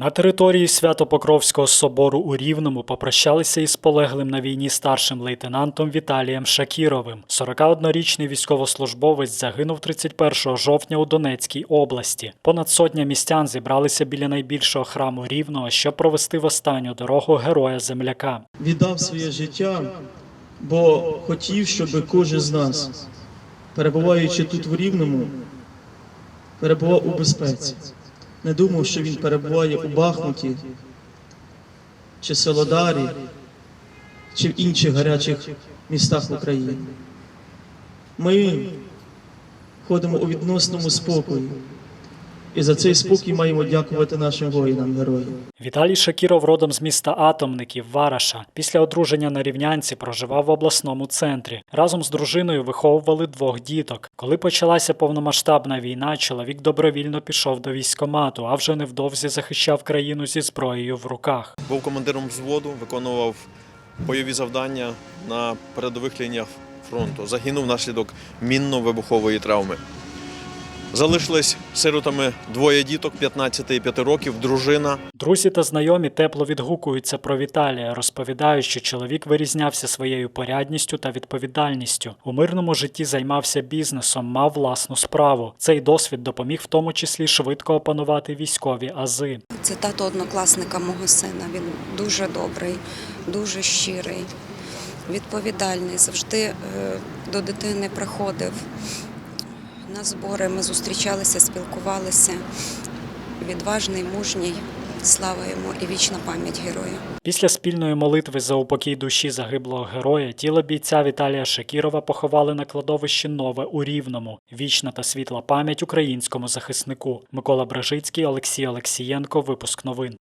На території Свято-Покровського собору у Рівному попрощалися із полеглим на війні старшим лейтенантом Віталієм Шакіровим. 41-річний військовослужбовець загинув 31 жовтня у Донецькій області. Понад сотня містян зібралися біля найбільшого храму Рівного, щоб провести в останню дорогу героя земляка. віддав своє життя, бо хотів, щоб кожен з нас, перебуваючи тут в Рівному, перебував у безпеці. Не думав, що він перебуває у Бахмуті, чи Солодарі, чи в інших гарячих містах України. Ми ходимо у відносному спокої. І за цей спокій маємо дякувати нашим воїнам, героям. Віталій Шакіров родом з міста Атомників Вараша. Після одруження на рівнянці проживав в обласному центрі. Разом з дружиною виховували двох діток. Коли почалася повномасштабна війна, чоловік добровільно пішов до військкомату, а вже невдовзі захищав країну зі зброєю в руках. Був командиром взводу, виконував бойові завдання на передових лініях фронту. Загинув внаслідок мінно-вибухової травми. Залишились сиротами двоє діток 15 і 5 років, дружина. Друзі та знайомі тепло відгукуються про Віталія, розповідають, що чоловік вирізнявся своєю порядністю та відповідальністю. У мирному житті займався бізнесом, мав власну справу. Цей досвід допоміг в тому числі швидко опанувати військові ази. Це тато однокласника мого сина. Він дуже добрий, дуже щирий, відповідальний. Завжди е, до дитини приходив на збори. Ми зустрічалися, спілкувалися. Відважний, мужній. Слава йому і вічна пам'ять герою. Після спільної молитви за упокій душі загиблого героя тіло бійця Віталія Шакірова поховали на кладовищі Нове у Рівному. Вічна та світла пам'ять українському захиснику. Микола Бражицький, Олексій Олексієнко. Випуск новин.